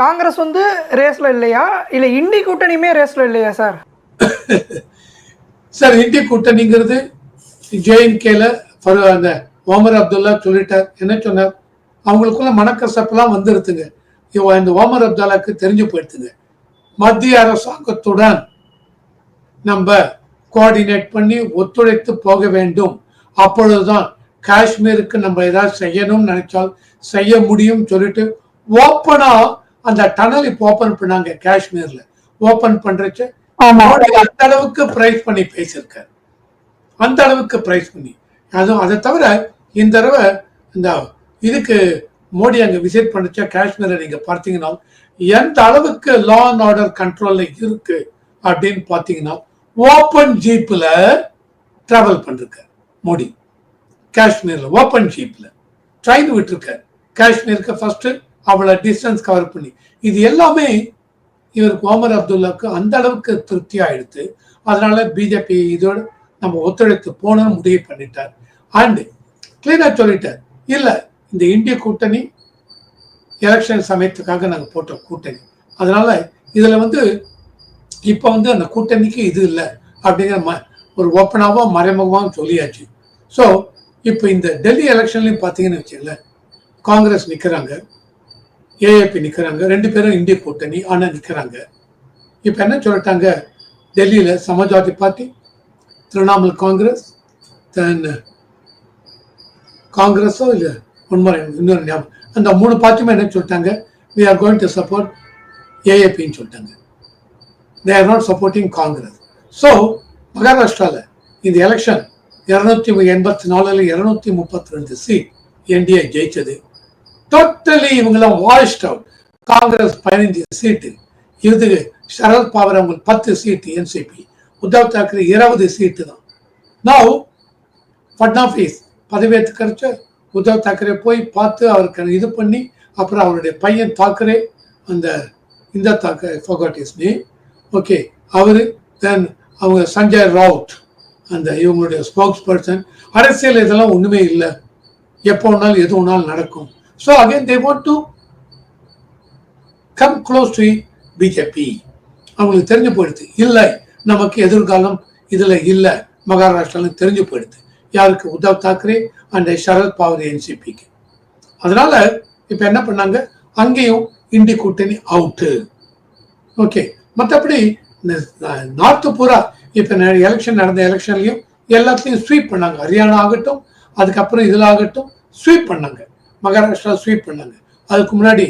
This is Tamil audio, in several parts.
காங்கிரஸ் வந்து ரேஸ்ல இல்லையா? இல்ல இந்தி கூட்டணியுமே ரேஸ்ல இல்லையா சார்? சார் இந்தி கூட்டணிங்கிறது ஜேஎன்கேல அந்த ஓமர் அப்துல்லா சொல்லிட்டார். என்ன சொன்னார்? அவங்களுக்குள்ள மனக்கசப்பெல்லாம் வந்துருதுங்க. இவன் இந்த ஓமர் அப்துல்லாக்கு தெரிஞ்சு போயிடுதுங்க. மத்திய அரசாங்கத்துடன் நம்ம கோஆர்டினேட் பண்ணி ஒத்துழைத்து போக வேண்டும். அப்பொழுதுதான் காஷ்மீருக்கு நம்ம ஏதாவது செய்யணும்னு நினைச்சால் செய்ய முடியும் சொல்லிட்டு ஓப்பனாக அந்த டனல் இப்போ ஓபன் பண்ணாங்க காஷ்மீர்ல. ஓபன் பண்றச்சு அந்த அளவுக்கு பிரைஸ் பண்ணி பேசியிருக்காரு. அந்த அளவுக்கு பிரைஸ் பண்ணி. அதுவும் அதை தவிர இந்த தடவை இந்த இதுக்கு மோடி அங்க விசிட் பண்ணுச்சா காஷ்மீரை நீங்க பார்த்தீங்கன்னா எந்த அளவுக்கு லா அண்ட் ஆர்டர் கண்ட்ரோல்ல இருக்கு அப்படின்னு பார்த்தீங்கன்னா ஓப்பன் ஜீப்ல டிராவல் பண்ணிருக்கார் மோடி. காஷ்மீர்ல ஓப்பன் ஜீப்ல ட்ரெயின் விட்டுருக்கார். காஷ்மீருக்கு ஃபர்ஸ்ட் அவ்வளோ டிஸ்டன்ஸ் கவர் பண்ணி. இது எல்லாமே இவருக்கு ஓமர் அப்துல்லாக்கு அந்த அளவுக்கு திருப்தி ஆயிடுத்து அதனால பிஜேபி இதோடு நம்ம ஒத்துழைத்து போனோம்னு முடிவு பண்ணிட்டார். அண்ட் கிளீனாக சொல்லிட்டார். இல்லை இந்த இந்திய கூட்டணி எலெக்ஷன் சமயத்துக்காக நாங்கள் போட்ட கூட்டணி. அதனால இதில் வந்து இப்போ வந்து அந்த கூட்டணிக்கு இது இல்லை அப்படிங்கிற ம- ஒரு ஓப்பனாகவும் மறைமுகமாகவும் சொல்லியாச்சு. ஸோ இப்போ இந்த டெல்லி எலெக்ஷன்லையும் பார்த்தீங்கன்னு வச்சுங்களேன் காங்கிரஸ் நிற்கிறாங்க ஏஏபி நிற்கிறாங்க ரெண்டு பேரும் இந்திய கூட்டணி ஆனால் நிற்கிறாங்க இப்போ என்ன சொல்லிட்டாங்க? டெல்லியில் சமாஜ்வாதி பார்ட்டி திரிணாமுல் காங்கிரஸ் தென் காங்கிரஸோ இல்லை உண்மை இன்னொரு ஞாபகம். அந்த மூணு பார்ட்டியுமே என்ன சொல்லிட்டாங்க? We are going to support ஏஏபின்னு சொல்லிட்டாங்க. They are not supporting Congress so மகாராஷ்டிராவில் இந்த எலெக்ஷன் இரநூத்தி எண்பத்தி நாலுல இருநூத்தி முப்பத்தி ரெண்டு சீட் என்டிஏ ஜெயிச்சது. டோட்டலி இவங்கெல்லாம் வாஷ்ட் அவுட் காங்கிரஸ் பதினைஞ்சு சீட்டு இது சரத் பவார் அவங்களுக்கு பத்து சீட்டு என்சிபி உத்தவ் தாக்கரே இருபது சீட்டு தான். நவ் ஃபட்னாஃபீஸ் பதவியேற்று கிடைச்ச உத்தவ் தாக்கரே போய் பார்த்து அவருக்கு இது பண்ணி அப்புறம் அவருடைய பையன் தாக்கரே அந்த இந்த Thackeray forgot his name okay அவர் தென் அவங்க சஞ்சய் ராவுத் அந்த இவங்களுடைய ஸ்போக்ஸ் பர்சன் அரசியல் இதெல்லாம் ஒன்றுமே இல்லை. எப்போ வேணாலும் எது வேணாலும் நடக்கும். So again they want to come close to BJP அவங்களுக்கு தெரிஞ்சு போயிடுது. இல்லை நமக்கு எதிர்காலம் இதில் இல்லை. மகாராஷ்டிராலும் தெரிஞ்சு போயிடுது. யாருக்கு? உத்தவ் தாக்கரே அண்ட் சரத் பவார் என்சிபிக்கு அதனால இப்போ என்ன பண்ணாங்க? அங்கேயும் இண்டி கூட்டணி அவுட்டு ஓகே மற்றபடி நார்த்து பூரா இப்போ எலெக்ஷன் நடந்த எலெக்ஷன்லையும் எல்லாத்தையும் ஸ்வீப் பண்ணாங்க. ஹரியானா ஆகட்டும் அதுக்கப்புறம் இதில் ஆகட்டும் ஸ்வீப் பண்ணாங்க. மகாராஷ்டிரா ஸ்வீப் பண்ணாங்க. அதுக்கு முன்னாடி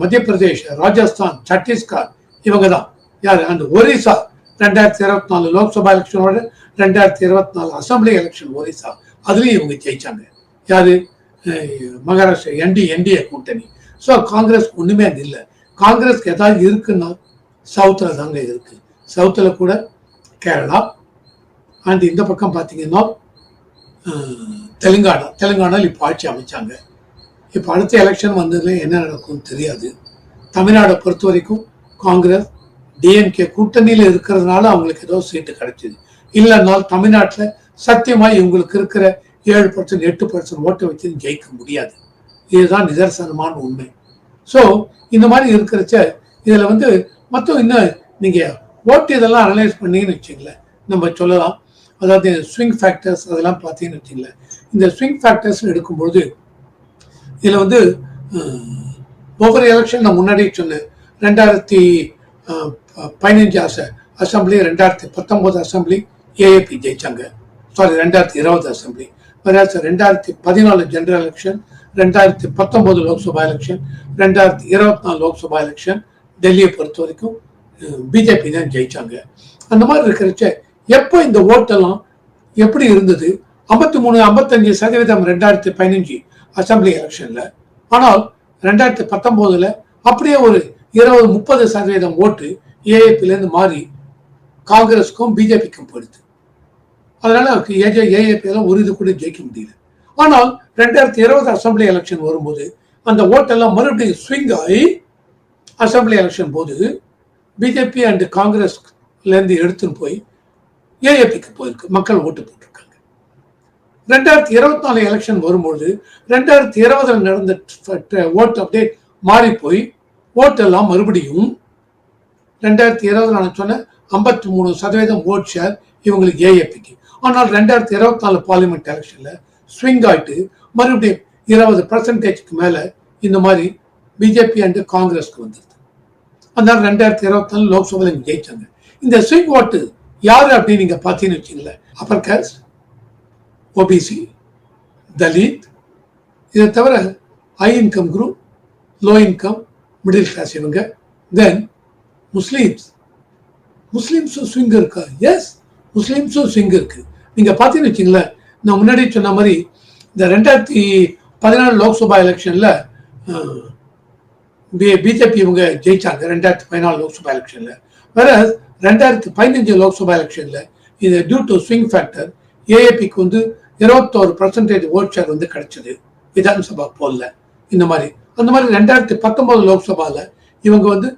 மத்திய பிரதேஷ் ராஜஸ்தான் சத்தீஸ்கர் இவங்க தான் யார்? அந்த ஒரிசா. ரெண்டாயிரத்தி இருபத்தி நாலு லோக்சபா எலெக்ஷனோட ரெண்டாயிரத்தி இருபத்தி நாலு அசம்பிளி எலெக்ஷன் ஒரிசா. அதுலேயும் இவங்க ஜெயிச்சாங்க. யார்? மகாராஷ்டிரா என்டி என்டிஏ கூட்டணி. ஸோ காங்கிரஸ் ஒன்றுமே அது இல்லை. காங்கிரஸ்க்கு ஏதாவது இருக்குன்னா சவுத்தில் தாங்க இருக்கு. சவுத்தில் கூட கேரளா அண்ட் இந்த பக்கம் பார்த்தீங்கன்னா தெலுங்கானா. தெலுங்கானாவில் இப்போ ஆட்சி அமைச்சாங்க. இப்போ அடுத்த எலெக்ஷன் வந்ததுல என்ன நடக்கும்னு தெரியாது. தமிழ்நாடை பொறுத்த வரைக்கும் காங்கிரஸ் டிஎம்கே கூட்டணியில் இருக்கிறதுனால அவங்களுக்கு ஏதோ சீட்டு கிடைச்சிது. இல்லைனால் தமிழ்நாட்டில் சத்தியமாக இவங்களுக்கு இருக்கிற ஏழு பர்சன்ட் எட்டு பர்சன்ட் ஓட்டை வச்சு ஜெயிக்க முடியாது. இதுதான் நிதர்சனமான உண்மை. ஸோ இந்த மாதிரி இருக்கிறச்ச இதில் வந்து மொத்தம் இன்னும் நீங்கள் ஓட்டு இதெல்லாம் அனலைஸ் பண்ணீங்கன்னு வச்சுங்களேன் நம்ம சொல்லலாம். அதாவது ஸ்விங் ஃபேக்டர்ஸ் அதெல்லாம் பார்த்தீங்கன்னு வச்சுங்களேன் இந்த ஸ்விங் ஃபேக்டர்ஸ் எடுக்கும்பொழுது இதில் வந்து ஒவ்வொரு எலெக்ஷன் நான் முன்னாடி சொன்னேன். ரெண்டாயிரத்தி ப- பதினஞ்சு அச அசம்பிளி ரெண்டாயிரத்தி பத்தொம்போது அசம்பிளி ஏஏபி ஜெயிச்சாங்க. சாரி ரெண்டாயிரத்தி இருபது அசம்பிளி. whereas ரெண்டாயிரத்தி பதினாலு ஜெனரல் எலெக்ஷன் ரெண்டாயிரத்தி பத்தொம்போது லோக்சபா எலெக்ஷன் ரெண்டாயிரத்தி இருபத்தி நாலு லோக்சபா எலெக்ஷன் டெல்லியை பொறுத்த வரைக்கும் பிஜேபி தான் ஜெயிச்சாங்க. அந்த மாதிரி இருக்கிறச்ச எப்போ இந்த ஓட்டெல்லாம் எப்படி இருந்தது? ஐம்பத்தி மூணு ஐம்பத்தஞ்சு சதவீதம் ரெண்டாயிரத்தி பதினஞ்சு. அசம்பிளி எலெக்ஷன்ல. ஆனால் ரெண்டாயிரத்தி பத்தொன்பதுல அப்படியே ஒரு இருபது முப்பது சதவீதம் ஓட்டு ஏஏபிலேருந்து மாறி காங்கிரஸுக்கும் பிஜேபிக்கும் போயிடுது அதனால ஏஜே ஏஏபியெல்லாம் ஒரு இது கூட ஜெயிக்க முடியல. ஆனால் ரெண்டாயிரத்தி இருபது அசம்பிளி எலெக்ஷன் வரும்போது அந்த ஓட்டெல்லாம் மறுபடியும் ஸ்விங் ஆகி அசம்பிளி எலெக்ஷன் போது பிஜேபி அண்டு காங்கிரஸ்லேருந்து எடுத்துன்னு போய் ஏஏபிக்கு போயிருக்கு. மக்கள் ஓட்டு போட்டிருக்காங்க. ரெண்டாயிரத்தி இருபத்தி நாலு எலெக்ஷன் வரும்பொழுது ரெண்டாயிரத்தி இருபதுல நடந்த ஓட்டு அப்படியே மாறி போய் ஓட்டெல்லாம் மறுபடியும் ரெண்டாயிரத்தி இருபதுல நான் சொன்னேன் ஐம்பத்தி மூணு சதவீதம் ஓட் ஷேர் இவங்களுக்கு ஏஎப்பிக்கு ஆனால் ரெண்டாயிரத்தி இருபத்தி நாலு பார்லிமெண்ட் எலெக்ஷன்ல ஸ்விங் ஆயிட்டு மறுபடியும் இருபது பர்சன்டேஜ்க்கு மேல இந்த மாதிரி பிஜேபி அண்ட் காங்கிரஸ்க்கு வந்துருது அதனால ரெண்டாயிரத்தி இருபத்தி நாலு லோக்சபாவில் ஜெயிச்சாங்க. இந்த ஸ்விங் ஓட்டு யாரு அப்படின்னு நீங்க பார்த்தீங்கன்னு வச்சுங்களேன் அப்பர் கேஸ்ட் ஓபிசி தலித் இதை தவிர high income group low income middle class இவங்க. தென் முஸ்லீம்ஸ் முஸ்லீம்ஸும் ஸ்விங் இருக்கா? எஸ் முஸ்லீம்ஸும் ஸ்விங் இருக்கு. நீங்கள் பார்த்தீங்கன்னு வச்சிங்களேன் நான் முன்னாடி சொன்ன மாதிரி இந்த ரெண்டாயிரத்தி பதினாலு லோக்சபா எலெக்ஷன்ல பிஜேபி இவங்க ஜெயிச்சாங்க ரெண்டாயிரத்தி பதினாலு லோக்சபா எலெக்ஷனில். வேற ரெண்டாயிரத்தி பதினஞ்சு லோக்சபா எலெக்ஷனில் இது டியூ டு ஸ்விங் ஃபேக்டர் ஏஏபிக்கு வந்து இருபத்தோரு பர்சன்டேஜ் ஓட் ஷேர் வந்து கிடைச்சது. விதான்சபா போல்ல. இந்த மாதிரி. அந்த மாதிரி ரெண்டாயிரத்தி பத்தொன்பது லோக்சபாவில் இவங்க வந்து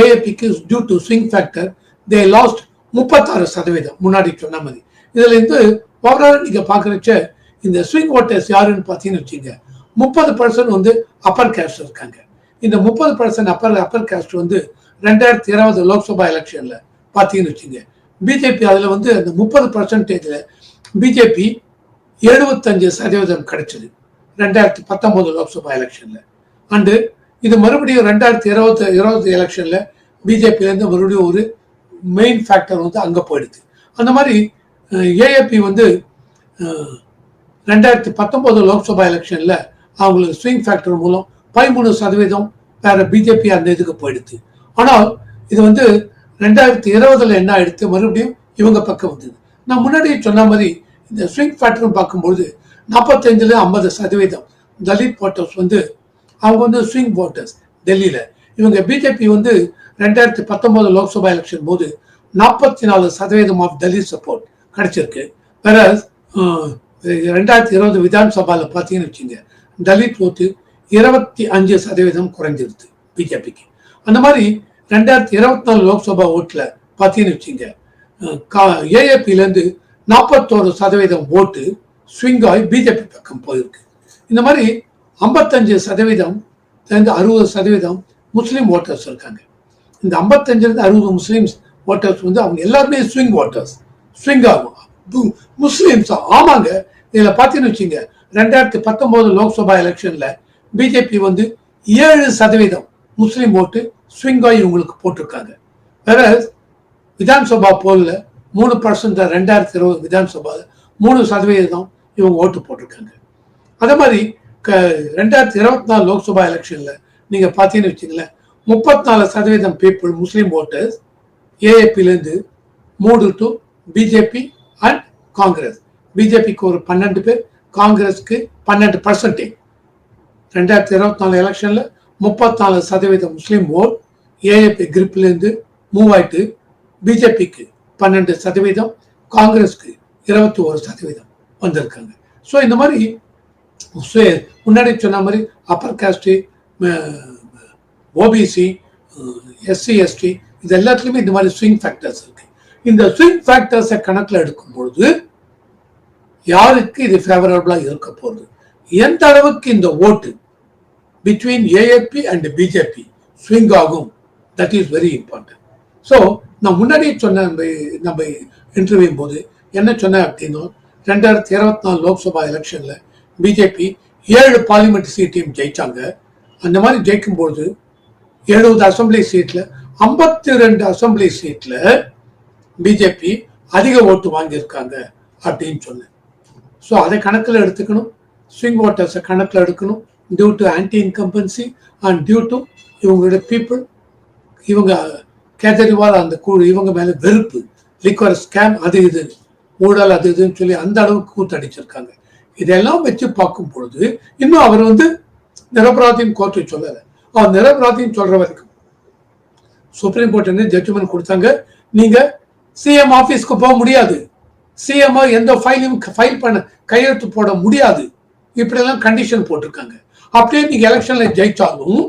ஏஏபிக்கு due to swing factor they lost முப்பத்தாறு சதவீதம். முன்னாடி சொன்ன மாதிரி. இதுல இருந்து ஓவரால் நீங்க பாக்குறச்ச இந்த ஸ்விங் ஓட்டர்ஸ் யாருன்னு பார்த்தீங்கன்னு வச்சுங்க முப்பது பர்சன்ட் வந்து அப்பர் கேஸ்ட் இருக்காங்க. இந்த முப்பது பர்சன்ட் அப்பர் அப்பர் கேஸ்ட் வந்து ரெண்டாயிரத்தி இருபது லோக்சபா எலெக்ஷன்ல பார்த்தீங்கன்னு வச்சுங்க பிஜேபி அதில் வந்து அந்த முப்பது பர்சன்டேஜில் பிஜேபி எழுபத்தஞ்சு சதவீதம் கிடைச்சது. ரெண்டாயிரத்தி பத்தொம்போது லோக்சபா எலெக்ஷன்ல. அண்டு இது மறுபடியும் ரெண்டாயிரத்தி இருபத்தி இருபது எலெக்ஷன்ல பிஜேபியிலேருந்து மறுபடியும் ஒரு மெயின் ஃபேக்டர் வந்து அங்கே போயிடுது அந்த மாதிரி ஏஏபி வந்து ரெண்டாயிரத்தி பத்தொம்போது லோக்சபா எலெக்ஷனில் அவங்களுக்கு ஸ்விங் ஃபேக்டர் மூலம் பதிமூணு சதவீதம் வேற பிஜேபி அந்த இதுக்கு போயிடுது ஆனால் இது வந்து ரெண்டாயிரத்தி இருபதில் என்ன ஆயிடுத்து மறுபடியும் இவங்க பக்கம் வந்தது. நான் முன்னாடி சொன்ன மாதிரி இந்த ஸ்விங் ஃபேக்டர்னு பார்க்கும்பொழுது நாற்பத்தஞ்சில் ஐம்பது சதவீதம் தலித் ஓட்டர்ஸ் வந்து அவங்க வந்து ஸ்விங் ஓட்டர்ஸ் டெல்லியில். இவங்க பிஜேபி வந்து ரெண்டாயிரத்தி பத்தொம்போது லோக்சபா எலெக்ஷன் போது நாற்பத்தி நாலு சதவீதம் ஆஃப் தலித் சப்போர்ட் கிடைச்சிருக்கு. வேற ரெண்டாயிரத்தி இருபது விதான் பார்த்தீங்கன்னு வச்சுங்க தலித் ஓட்டு இருபத்தி அஞ்சு சதவீதம் குறைஞ்சிருது பிஜேபிக்கு அந்த மாதிரி ரெண்டாயிரத்தி இருபத்தி நாலு லோக்சபா ஓட்டில் பார்த்தீங்கன்னு வச்சுங்க ஏஏபிலேருந்து நாற்பத்தோரு சதவீதம் ஓட்டு ஸ்விங் ஆகி பிஜேபி பக்கம் போயிருக்கு. இந்த மாதிரி ஐம்பத்தஞ்சு சதவீதம் அறுபது சதவீதம் முஸ்லீம் ஓட்டர்ஸ் இருக்காங்க. இந்த ஐம்பத்தஞ்சிலிருந்து அறுபது முஸ்லீம்ஸ் ஓட்டர்ஸ் வந்து அவங்க எல்லாருமே ஸ்விங் ஓட்டர்ஸ் ஸ்விங் ஆகும். முஸ்லீம்ஸ் ஆமாங்க. இதில் பார்த்தீங்கன்னு வச்சுங்க ரெண்டாயிரத்தி பத்தொம்போது லோக்சபா எலெக்ஷனில் பிஜேபி வந்து ஏழு சதவீதம் முஸ்லீம் ஓட்டு ஸ்விங் ஆகி இவங்களுக்கு போட்டிருக்காங்க. வேற விதான்சபா போலில் மூணு பர்சன்ட் ரெண்டாயிரத்தி இருபது விதான்சபா மூணு சதவீதம் இவங்க ஓட்டு போட்டிருக்காங்க. அதே மாதிரி க ரெண்டாயிரத்தி இருபத்தி நாலு லோக்சபா எலெக்ஷனில் நீங்கள் பார்த்தீங்கன்னு வச்சுங்களேன் முப்பத்தி நாலு சதவீதம் people Muslim voters ஏஏபிலேருந்து moved to BJP and Congress பிஜேபிக்கு ஒரு பன்னெண்டு பேர் காங்கிரஸ்க்கு பன்னெண்டு பர்சன்டேஜ் ரெண்டாயிரத்தி இருபத்தி நாலு எலெக்ஷனில் முப்பத்தி நாலு சதவீதம் முஸ்லீம் ஓட் ஏஏபி இருந்து மூவ் ஆயிட்டு பிஜேபிக்கு பன்னெண்டு சதவீதம் காங்கிரஸ்க்கு இருபத்தி ஒரு சதவீதம் வந்திருக்காங்க. ஸோ இந்த மாதிரி முன்னாடி சொன்ன மாதிரி upper caste OBC SC ST இது எல்லாத்துலேயுமே இந்த மாதிரி ஸ்விங் ஃபேக்டர்ஸ் இருக்கு. இந்த ஸ்விங் ஃபேக்டர்ஸை கணக்கில் எடுக்கும் பொழுது யாருக்கு இது ஃபேவரபிளாக இருக்க போகுது? எந்த அளவுக்கு இந்த ஓட்டு between AAP and BJP swing ஆகும்? That is very important so நான் முன்னாடியே சொன்ன நம்ம இன்டர்வியூ போது என்ன சொன்னேன் அப்படின்னா ரெண்டாயிரத்தி இருபத்தி நாலு லோக்சபா எலெக்ஷனில் பிஜேபி ஏழு பார்லிமெண்ட் சீட்டையும் ஜெயிச்சாங்க. அந்த மாதிரி ஜெயிக்கும்போது எழுபது அசெம்பிளி சீட்டில் ஐம்பத்தி ரெண்டு அசெம்பிளி சீட்டில் பிஜேபி அதிக ஓட்டு வாங்கியிருக்காங்க அப்படின்னு சொன்னேன். ஸோ அதை கணக்கில் எடுத்துக்கணும். ஸ்விங் ஓட்டர்ஸை கணக்கில் எடுக்கணும். Due to anti incumbency and due to இவங்களோட பீப்புள் இவங்க கேஜரிவால் அந்த குழு இவங்க மேல வெறுப்பு. லிக்வர் ஸ்கேம் அது இது ஊழல் அது இதுன்னு சொல்லி அந்த அளவுக்கு கூத்தடிச்சிருக்காங்க. இதெல்லாம் வச்சு பார்க்கும் பொழுது இன்னும் அவர் வந்து நிரபராதின்னு கோர்ட்டு சொல்லலை. அவர் நிரபராதின்னு சொல்ற வரைக்கும் சுப்ரீம் கோர்ட் என்ன ஜட்ஜ்மெண்ட் கொடுத்தாங்க? நீங்க சிஎம் ஆபீஸ்க்கு போக முடியாது. சிஎம் எந்த ஃபைலையும் ஃபைல் பண்ண கையெழுத்து போட முடியாது. இப்படியெல்லாம் கண்டிஷன் போட்டிருக்காங்க. அப்படியே நீங்க எலெக்ஷன்ல ஜெயிச்சாலும்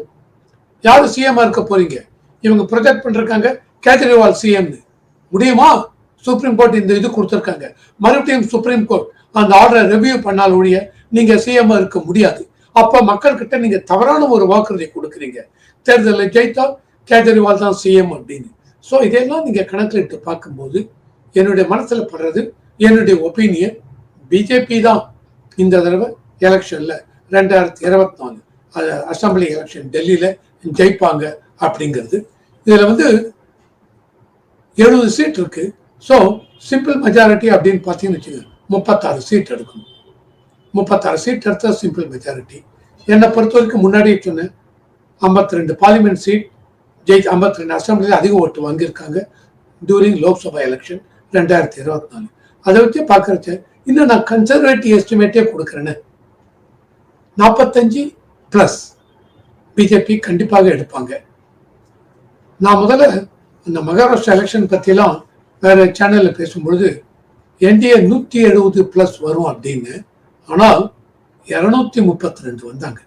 யாரும் சிஎம்ஆ இருக்க போறீங்க? இவங்க ப்ரொஜெக்ட் பண்ணிருக்காங்க. கேஜ்ரிவால் சிஎம்னு முடியுமா? சுப்ரீம் கோர்ட் இந்த இது கொடுத்துருக்காங்க. மறுபடியும் சுப்ரீம் கோர்ட் அந்த ஆர்டரை ரிவ்யூ பண்ணால் ஒழிய நீங்க சிஎம் இருக்க முடியாது. அப்ப மக்கள்கிட்ட நீங்க தவறான ஒரு வாக்குறுதி கொடுக்குறீங்க. தேர்தலில் ஜெயித்தா கேஜ்ரிவால் தான் சிஎம் அப்படின்னு. ஸோ இதெல்லாம் நீங்க கணக்கில் இட்டு பார்க்கும்போது என்னுடைய மனசுல படுறது என்னுடைய ஒப்பீனியன் பிஜேபி தான். இந்த தடவை எலெக்ஷன்ல ரெண்டாயிரத்தி இருபத்தி நாலு அசம்பிளி எலெக்ஷன் டெல்லியில ஜெயிப்பாங்க. அப்படிங்கிறது. இதில் வந்து எழுபது சீட் இருக்கு. ஸோ சிம்பிள் மெஜாரிட்டி அப்படின்னு பார்த்தீங்கன்னு வச்சுக்கோங்க. முப்பத்தாறு சீட் எடுக்கணும். முப்பத்தாறு சீட் எடுத்தால் சிம்பிள் மெஜாரிட்டி என்னை பொறுத்த வரைக்கும் முன்னாடியே சொன்னேன். ஐம்பத்தி ரெண்டு பார்லிமெண்ட் சீட் ஜெயிச்சு ஐம்பத்தி ரெண்டு அசம்பிளியில் அதிக ஓட்டு வாங்கியிருக்காங்க. டூரிங் லோக்சபா எலெக்ஷன் ரெண்டாயிரத்தி இருபத்தி நாலு. அதை வச்சு பார்க்குறச்ச இன்னும் நான் கன்சர்வேட்டிவ் எஸ்டிமேட்டே கொடுக்குறேன்னு நாற்பத்தஞ்சு ப்ளஸ் பிஜேபி கண்டிப்பாக எடுப்பாங்க. நான் முதல்ல அந்த மகாராஷ்டிரா எலெக்ஷன் பற்றிலாம் வேறு சேனலில் பேசும்பொழுது என்டிஏ நூற்றி எழுபது ப்ளஸ் வரும் அப்படின்னு. ஆனால் இரநூத்தி முப்பத்தி ரெண்டு வந்தாங்க.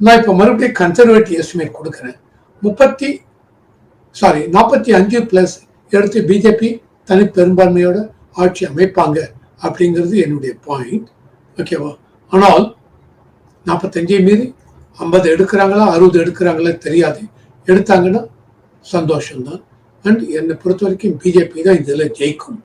நான் இப்போ மறுபடியும் கன்சர்வேட்டிவ் எஸ்டிமேட் கொடுக்குறேன். முப்பத்தி சாரி நாற்பத்தி அஞ்சு ப்ளஸ் எடுத்து பிஜேபி தனி பெரும்பான்மையோட ஆட்சி அமைப்பாங்க அப்படிங்கிறது என்னுடைய பாயிண்ட் ஓகேவா ஆனால் நாற்பத்தஞ்சை மீறி ஐம்பது எடுக்கிறாங்களா அறுபது எடுக்கிறாங்களா தெரியாது. எடுத்தாங்கன்னா சந்தோஷம்தான். அண்ட் என்னை பொறுத்த வரைக்கும் பிஜேபி தான் இதில் ஜெயிக்கும்.